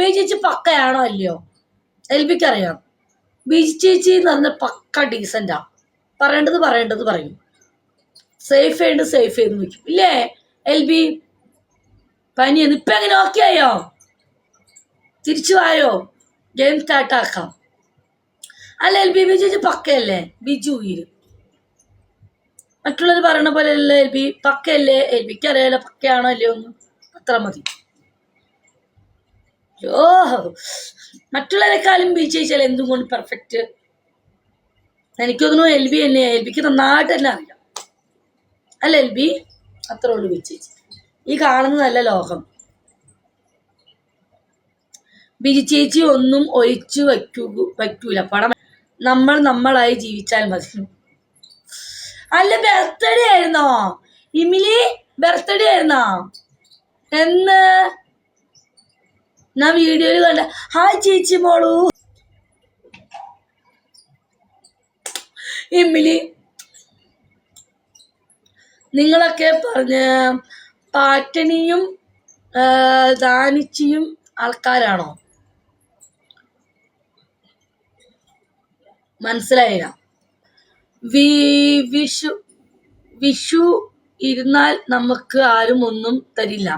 BG ചേച്ചി പക്കയാണോ അല്ലയോ? എൽബിക്ക് അറിയാം ബീജി ചേച്ചി എന്ന് പറഞ്ഞ പക്ക ഡീസന്റാ പറയേണ്ടത് പറയേണ്ടത് പറയും. സേഫ് ചെയ്യേണ്ടത് സേഫ് ചെയ്ത് വെക്കും ഇല്ലേ എൽ ബി പനിയെന്ന് ഇപ്പൊ എങ്ങനെ ഓക്കെ ആയോ? തിരിച്ചു വായോ? ഗെയിം സ്റ്റാർട്ട് ആക്കാം. അല്ല എൽ ബി ബിജു പക്കയല്ലേ? ബിജു ഉയിര്. മറ്റുള്ളവർ പറയണ പോലെ അല്ല എൽ ബി പക്കയല്ലേ? എൽ ബിക്ക് അറിയാലോ പക്കയാണോ അല്ലയോ എന്ന്. അത്ര മതി. യോ മറ്റുള്ളവരെക്കാളും ബി ചോദിച്ചാൽ കൊണ്ട് പെർഫെക്റ്റ് എനിക്ക് എൽ ബി തന്നെ എൽ ബിക്ക് നന്നായിട്ട് തന്നെ അറിയാം. അല്ല എൽ ബി? അത്രേ ഉള്ളൂ ചേച്ചി ഈ കാണുന്നതല്ല ലോകം. ബിജി ചേച്ചി ഒന്നും ഒഴിച്ചു വയ്ക്കൂ വയ്ക്കൂല. പടം നമ്മൾ നമ്മളായി ജീവിച്ചാൽ മതി. അല്ല ബർത്ത്ഡേ ആയിരുന്നോ? ഇമിലി ബർത്ത്ഡേ ആയിരുന്നോ? എന്ന് ഞാൻ വീഡിയോയിൽ കണ്ട ഹായ് ചേച്ചി മോളു. എമ്മിലി നിങ്ങളൊക്കെ പറഞ്ഞ പാറ്റണിയും ദാനിച്ചിയും ആൾക്കാരാണോ? മനസ്സിലായില്ല. വി വിഷു വിഷു ഇരുന്നാൽ നമുക്ക് ആരും ഒന്നും തരില്ല.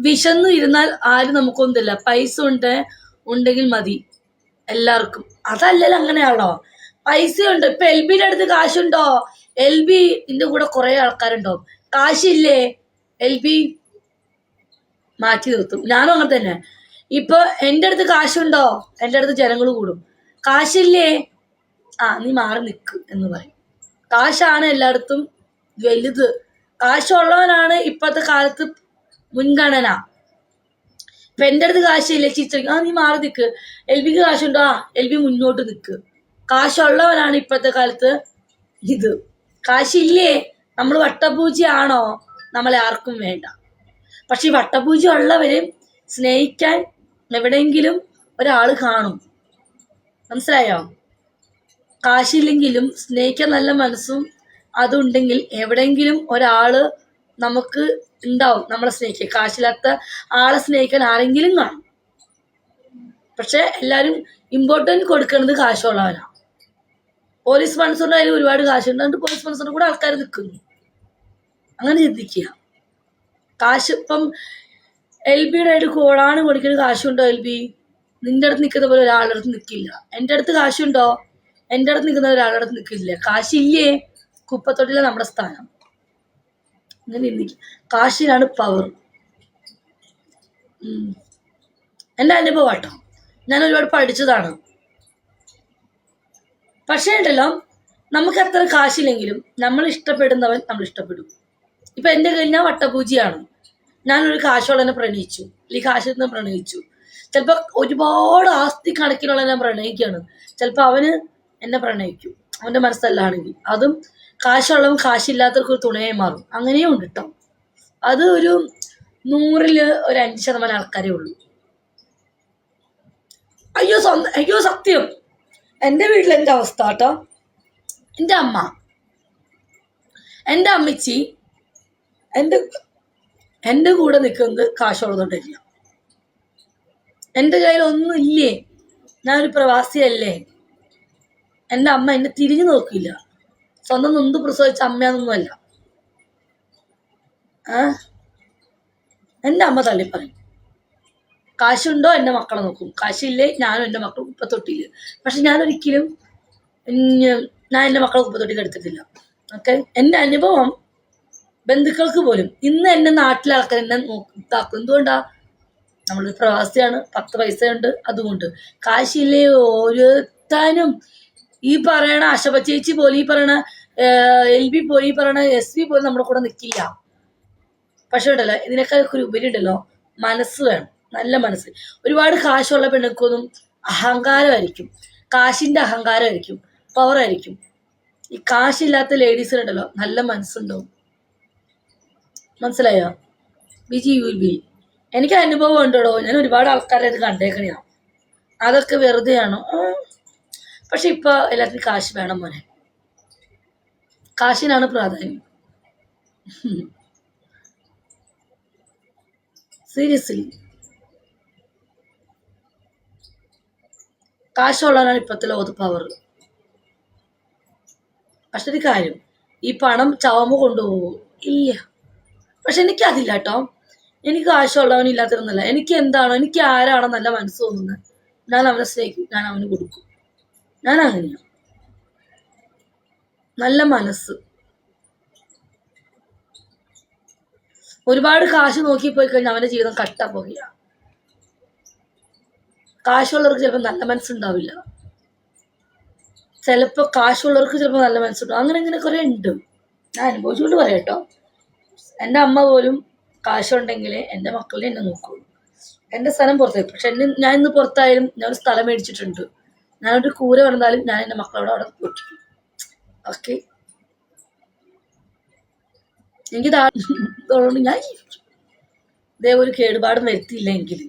വിശന്നു ഇരുന്നാൽ ആരും നമുക്കൊന്നുമില്ല. പൈസ ഉണ്ട് ഉണ്ടെങ്കിൽ മതി. എല്ലാവർക്കും. അതല്ലല്ലോ അങ്ങനെയാണോ? പൈസ ഉണ്ട് ഇപ്പൊ എൽ ബിയുടെ അടുത്ത് കാശുണ്ടോ? എൽ ബി ഇതിന്റെ കൂടെ കുറെ ആൾക്കാരുണ്ടോ? കാശില്ലേ? എൽ ബി മാറ്റി നിർത്തും. ഞാനും അങ്ങനെ തന്നെ. ഇപ്പൊ എന്റെ അടുത്ത് കാശുണ്ടോ? എന്റെ അടുത്ത് ജനങ്ങൾ കൂടും. കാശില്ലേ? ആ നീ മാറി നിൽക്ക് എന്ന് പറയും. കാശാണ് എല്ലായിടത്തും വലുത്. കാശുള്ളവനാണ് ഇപ്പോഴത്തെ കാലത്ത് മുൻഗണന. ഇപ്പൊ എന്റെ അടുത്ത് കാശില്ല ടീച്ചർ? ആ നീ മാറി നിൽക്ക് എൽ ബിക്ക് കാശുണ്ടോ. ആ എൽ ബി മുന്നോട്ട് നിൽക്ക് കാശുള്ളവനാണ് ഇപ്പോഴത്തെ കാലത്ത് ഇത്. കാശില്ലേ? നമ്മൾ വട്ടപൂജയാണോ? നമ്മളെ ആർക്കും വേണ്ട. പക്ഷെ ഈ വട്ടപൂജ ഉള്ളവരെ സ്നേഹിക്കാൻ എവിടെയെങ്കിലും ഒരാൾ കാണും. മനസ്സിലായോ? കാശില്ലെങ്കിലും സ്നേഹിക്കാൻ നല്ല മനസ്സും അതുണ്ടെങ്കിൽ എവിടെയെങ്കിലും ഒരാൾ നമുക്ക് ഉണ്ടാവും നമ്മളെ സ്നേഹിക്കുക കാശില്ലാത്ത ആളെ സ്നേഹിക്കാൻ ആരെങ്കിലും കാണും. പക്ഷെ എല്ലാരും ഇമ്പോർട്ടന്റ് കൊടുക്കുന്നത് കാശുള്ളവരാണ് പോലീസ് മനസ്സുകൊണ്ട് അതിൽ ഒരുപാട് കാശുണ്ട്. അതുകൊണ്ട് പോലീസ് മനസ്സുകൊണ്ട് കൂടെ ആൾക്കാർ നിൽക്കുന്നു അങ്ങനെ ചിന്തിക്കുക. കാശ് ഇപ്പം എൽ ബിയുടെ ആയിട്ട് കോളാണ് കൊടുക്കുന്ന കാശുണ്ടോ എൽ ബി നിന്റെ അടുത്ത് നിൽക്കുന്ന പോലെ ഒരാളുടെ അടുത്ത് നിൽക്കില്ല. എന്റെ അടുത്ത് കാശുണ്ടോ? എന്റെ അടുത്ത് നിൽക്കുന്ന ഒരാളുടെ അടുത്ത് നിൽക്കില്ല. കാശില്ലേ? കുപ്പത്തൊട്ടില്ല നമ്മുടെ സ്ഥാനം. അങ്ങനെ ചിന്തിക്കും കാശിനാണ് പവർ എന്റെ അനുഭവം കേട്ടോ ഞാൻ ഒരുപാട് പഠിച്ചതാണ്. പക്ഷേ ഉണ്ടല്ലോ നമുക്ക് അത്ര കാശില്ലെങ്കിലും നമ്മൾ ഇഷ്ടപ്പെടുന്നവൻ നമ്മൾ ഇഷ്ടപ്പെടും. ഇപ്പൊ എന്റെ കയ്യിൽ ഞാൻ വട്ടപൂജയാണ്. ഞാനൊരു കാശോളനെ പ്രണയിച്ചു. അല്ലെങ്കിൽ കാശിൽ നിന്ന് പ്രണയിച്ചു. ചിലപ്പോൾ ഒരുപാട് ആസ്തി കണക്കിനുള്ളവനെ പ്രണയിക്കുകയാണ്. ചിലപ്പോൾ അവന് എന്നെ പ്രണയിക്കും. അവന്റെ മനസ്സല്ലാണെങ്കിൽ. അതും കാശുള്ളവൻ കാശില്ലാത്തവർക്ക് ഒരു തുണയായി മാറും. അങ്ങനെയും ഉണ്ട് കേട്ടോ അത് ഒരു നൂറിൽ ഒരു അഞ്ച് ശതമാനം ആൾക്കാരേ ഉള്ളൂ. അയ്യോ സ്വന്തം അയ്യോ സത്യം. എന്റെ വീട്ടിൽ എന്റെ അവസ്ഥ കേട്ടോ എന്റെ അമ്മ. എന്റെ അമ്മച്ചി എന്റെ എന്റെ കൂടെ നിൽക്കുന്നത് കാശുള്ളതുകൊണ്ടില്ല. എന്റെ കയ്യിൽ ഒന്നും ഇല്ലേ? ഞാനൊരു പ്രവാസിയല്ലേ? എന്റെ അമ്മ എന്നെ തിരിഞ്ഞു നോക്കില്ല. സ്വന്തം നൊന്ത് പ്രസവിച്ച അമ്മയാണെന്നൊന്നുമല്ല ആ? എന്റെ അമ്മ തള്ളി പറയും. കാശുണ്ടോ എന്റെ മക്കളെ നോക്കും. കാശില്ലേ? ഞാനും എന്റെ മക്കൾ കുപ്പത്തൊട്ടിയില്ല പക്ഷെ ഞാനൊരിക്കലും ഞാൻ എന്റെ മക്കളെ കുപ്പത്തൊട്ടിയിൽ എടുത്തിട്ടില്ല. ഓക്കെ? എന്റെ അനുഭവം ബന്ധുക്കൾക്ക് പോലും ഇന്ന് എന്റെ നാട്ടിലെ ആൾക്കാർ എന്നെ ഇതാക്കും. എന്തുകൊണ്ടാ? നമ്മളൊരു പ്രവാസിയാണ്. പത്ത് പൈസയുണ്ട് അതുകൊണ്ട്. കാശില്ലേ ഓരോരുത്തനും ഈ പറയണ അശപ ചേച്ചി പോലെ ഈ പറയണ എൽ ബി പോലെ ഈ പറയണ എസ് ബി പോലെ നമ്മുടെ കൂടെ നിൽക്കില്ല പക്ഷെ ഉണ്ടല്ലോ ഇതിനൊക്കെ ഒരു ഉപരി ഉണ്ടല്ലോ. മനസ്സ് വേണം നല്ല മനസ്സ്. ഒരുപാട് കാശുള്ള പെണ്ണുക്കൊന്നും അഹങ്കാരമായിരിക്കും. കാശിന്റെ അഹങ്കാരമായിരിക്കും പവറായിരിക്കും. ഈ കാശില്ലാത്ത ലേഡീസിനുണ്ടല്ലോ നല്ല മനസ്സുണ്ടാവും. മനസ്സിലായോ? ബിജി യു ബി എനിക്ക് അനുഭവം ഉണ്ടോ ഞാൻ ഒരുപാട് ആൾക്കാരെ ഇത് കണ്ടേക്കണെയാ. അതൊക്കെ വെറുതെയാണോ. പക്ഷെ ഇപ്പൊ എല്ലാത്തിനും കാശ് വേണം മോനെ. കാശിനാണ് പ്രാധാന്യം. സീരിയസ്ലി. കാശുള്ളവരാണ് ഇപ്പോഴത്തെ ലോകത്ത് പവർ പക്ഷെ ഒരു കാര്യം ഈ പണം ചവമ കൊണ്ടുപോകും ഇല്ല. പക്ഷെ എനിക്കതില്ല കേട്ടോ എനിക്ക് കാശുള്ളവൻ ഇല്ലാത്തതൊന്നുമല്ല എനിക്ക് എന്താണോ എനിക്ക് ആരാണോ നല്ല മനസ്സ് തോന്നുന്നത് ഞാൻ അവനെ സ്നേഹിക്കും ഞാൻ അവന് കൊടുക്കും. ഞാൻ അങ്ങനെയാണ് നല്ല മനസ്സ്. ഒരുപാട് കാശ് നോക്കി പോയി കഴിഞ്ഞാൽ അവന്റെ ജീവിതം കട്ട പോകുക കാശുള്ളവർക്ക് ചിലപ്പോൾ നല്ല മനസ്സുണ്ടാവില്ല. ചിലപ്പോൾ കാശുള്ളവർക്ക് ചിലപ്പോൾ നല്ല മനസ്സുണ്ടാവും. അങ്ങനെ ഇങ്ങനെ കുറെ ഉണ്ട്. ഞാൻ അനുഭവിച്ചുകൊണ്ട് പറയട്ടോ എന്റെ അമ്മ പോലും കാശുണ്ടെങ്കിലേ എന്റെ മക്കളെ എന്നെ നോക്കുള്ളൂ. എന്റെ സ്ഥലം പുറത്തായി. പക്ഷെ എന്നെ ഞാൻ ഇന്ന് പുറത്തായാലും ഞാൻ ഒരു സ്ഥലം മേടിച്ചിട്ടുണ്ട്. ഞാനൊരു കൂര വന്നാലും ഞാൻ എന്റെ മക്കളോട് അവിടെ പൊട്ടിക്കും ഓക്കെ എനിക്ക് ഞാൻ ഇതേ ഒരു കേടുപാടും വരുത്തിയില്ലെങ്കിൽ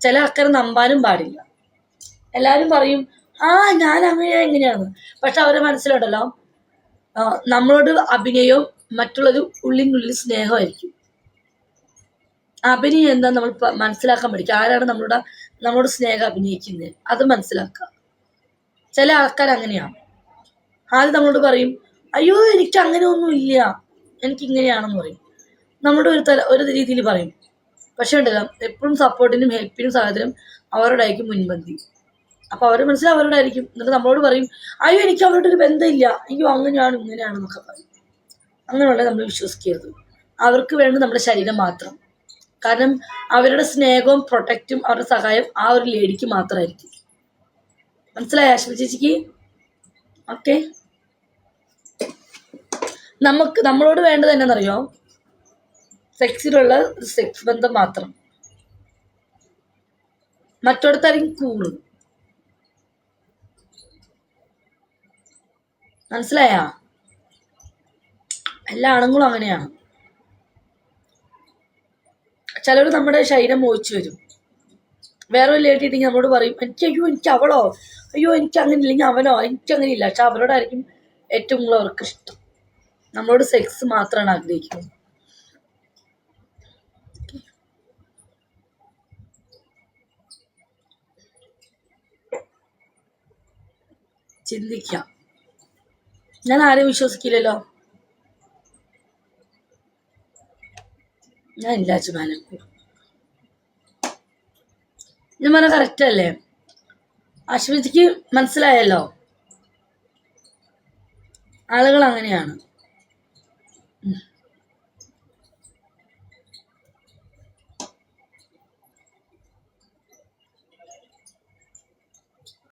ചില ആൾക്കാരെ നമ്പാനും പാടില്ല. എല്ലാവരും പറയും ആ ഞാൻ അങ്ങനെ എങ്ങനെയാണ് പക്ഷെ അവരെ മനസ്സിലുണ്ടല്ലോ നമ്മളോട് അഭിനയവും മറ്റുള്ളൊരു ഉള്ളിനുള്ളിൽ സ്നേഹമായിരിക്കും. അഭിനയം എന്താ നമ്മൾ മനസ്സിലാക്കാൻ പഠിക്കുക ആരാണ് നമ്മളുടെ നമ്മളോട് സ്നേഹം അഭിനയിക്കുന്നത് അത് മനസ്സിലാക്കുക. ചില ആൾക്കാർ അങ്ങനെയാണ് ആദ്യം നമ്മളോട് പറയും അയ്യോ എനിക്ക് അങ്ങനെ ഒന്നും ഇല്ല. എനിക്ക് ഇങ്ങനെയാണെന്ന് പറയും. നമ്മുടെ ഒരു തല ഒരു രീതിയിൽ പറയും. പക്ഷെ ഉണ്ടല്ലോ എപ്പോഴും സപ്പോർട്ടിനും ഹെൽപ്പിനും സഹായത്തിനും അവരോടായിരിക്കും മുൻപന്തി. അപ്പൊ അവരുടെ മനസ്സിൽ അവരോടായിരിക്കും. എന്നിട്ട് നമ്മളോട് പറയും അയ്യോ എനിക്ക് അവരോട് ഒരു ബന്ധമില്ല. എനിക്ക് അങ്ങനെയാണ് ഇങ്ങനെയാണെന്നൊക്കെ പറയും. അങ്ങനെയുള്ള നമ്മൾ വിശ്വസിക്കരുത്. അവർക്ക് വേണ്ടത് നമ്മുടെ ശരീരം മാത്രം. കാരണം അവരുടെ സ്നേഹവും പ്രൊട്ടക്റ്റും അവരുടെ സഹായം ആ ഒരു ലേഡിക്ക് മാത്രമായിരിക്കും. മനസ്സിലായ ആശ്വ ചേച്ചിക്ക്? ഓക്കെ. നമുക്ക് നമ്മളോട് വേണ്ടത് എന്നാണെന്നറിയോ സെക്സിലുള്ള സെക്സ് ബന്ധം മാത്രം. മറ്റോടത്തായിരിക്കും കൂൾ മനസ്സിലായ? എല്ലാ ആണുങ്ങളും അങ്ങനെയാണ്. ചിലർ നമ്മുടെ ശരീരം മോഹിച്ചു വരും. വേറെ ഒരു ഉണ്ടെങ്കിൽ നമ്മളോട് പറയും എനിക്ക് അയ്യോ എനിക്ക് അവളോ? അയ്യോ എനിക്ക് അങ്ങനെ ഇല്ലെങ്കിൽ അവനോ? എനിക്ക് അങ്ങനെ ഇല്ല പക്ഷെ അവരോടായിരിക്കും ഏറ്റവും കൂടുതൽ അവർക്ക് ഇഷ്ടം. നമ്മളോട് സെക്സ് മാത്രമാണ് ആഗ്രഹിക്കുന്നത്. ചിന്തിക്കാം. ഞാൻ ആരെയും വിശ്വസിക്കില്ലല്ലോ. ഞാൻ ഇല്ല മാനക്കൂർ ഞാൻ പറഞ്ഞ കറക്റ്റ് അല്ലേ? അശ്വതിക്ക് മനസ്സിലായല്ലോ. ആളുകൾ അങ്ങനെയാണ്.